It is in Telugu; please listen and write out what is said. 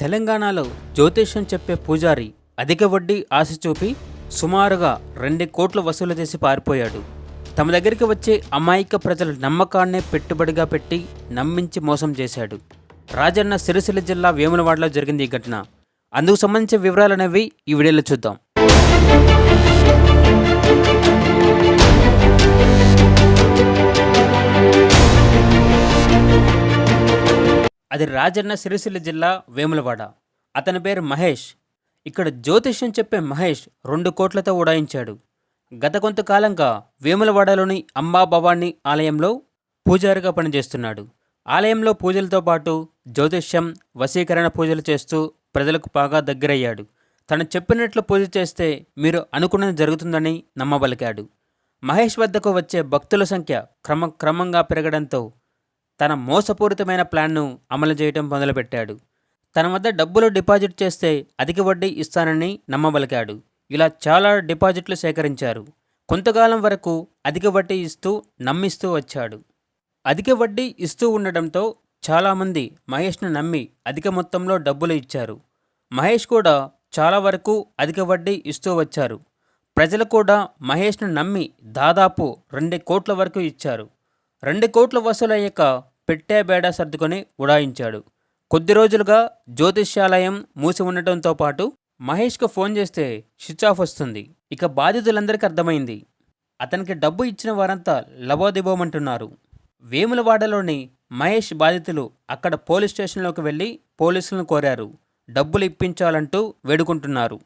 తెలంగాణలో జ్యోతిష్యం చెప్పే పూజారి అధిక వడ్డీ ఆశ చూపి సుమారుగా రెండు కోట్లు వసూలు చేసి పారిపోయాడు. తమ దగ్గరికి వచ్చే అమాయక ప్రజల నమ్మకాన్నే పెట్టుబడిగా పెట్టి నమ్మించి మోసం చేశాడు. రాజన్న సిరిసిల్ల జిల్లా వేములవాడలో జరిగింది ఈ ఘటన. అందుకు సంబంధించిన వివరాలు అనేవి ఈ వీడియోలో చూద్దాం. అది రాజన్న సిరిసిల్ల జిల్లా వేములవాడ. అతని పేరు మహేష్. ఇక్కడ జ్యోతిష్యం చెప్పే మహేష్ రెండు కోట్లతో ఉడాయించాడు గత కొంతకాలంగా వేములవాడలోని అంబా భవానీ ఆలయంలో పూజారిగా పనిచేస్తున్నాడు. ఆలయంలో పూజలతో పాటు జ్యోతిష్యం వశీకరణ పూజలు చేస్తూ ప్రజలకు బాగా దగ్గరయ్యాడు. తను చెప్పినట్లు పూజ చేస్తే మీరు అనుకున్నది జరుగుతుందని నమ్మబలికాడు. మహేష్ వద్దకు వచ్చే భక్తుల సంఖ్య క్రమక్రమంగా పెరగడంతో తన మోసపూరితమైన ప్లాన్ను అమలు చేయటం మొదలుపెట్టాడు. తన వద్ద డబ్బులు డిపాజిట్ చేస్తే అధిక వడ్డీ ఇస్తానని నమ్మబలికాడు. ఇలా చాలా డిపాజిట్లు సేకరించారు. కొంతకాలం వరకు అధిక వడ్డీ ఇస్తూ నమ్మిస్తూ వచ్చాడు. అధిక వడ్డీ ఇస్తూ ఉండడంతో చాలామంది మహేష్ను నమ్మి అధిక మొత్తంలో డబ్బులు ఇచ్చారు. మహేష్ కూడా చాలా వరకు అధిక వడ్డీ ఇస్తూ వచ్చారు. ప్రజలు కూడా మహేష్ను నమ్మి దాదాపు రెండు కోట్ల వరకు ఇచ్చారు. రెండు కోట్ల వసూలయ్యాక పెట్టే బేడా సర్దుకొని ఉడాయించాడు. కొద్ది రోజులుగా జ్యోతిష్యాలయం మూసి ఉండటంతో పాటు మహేష్కు ఫోన్ చేస్తే స్విచ్ ఆఫ్ వస్తుంది. ఇక బాధితులందరికీ అర్థమైంది. అతనికి డబ్బు ఇచ్చిన వారంతా లబోదిబోమంటున్నారు. వేములవాడలోని మహేష్ బాధితులు అక్కడ పోలీస్ స్టేషన్లోకి వెళ్ళి పోలీసులను కోరారు. డబ్బులు ఇప్పించాలంటూ వేడుకుంటున్నారు.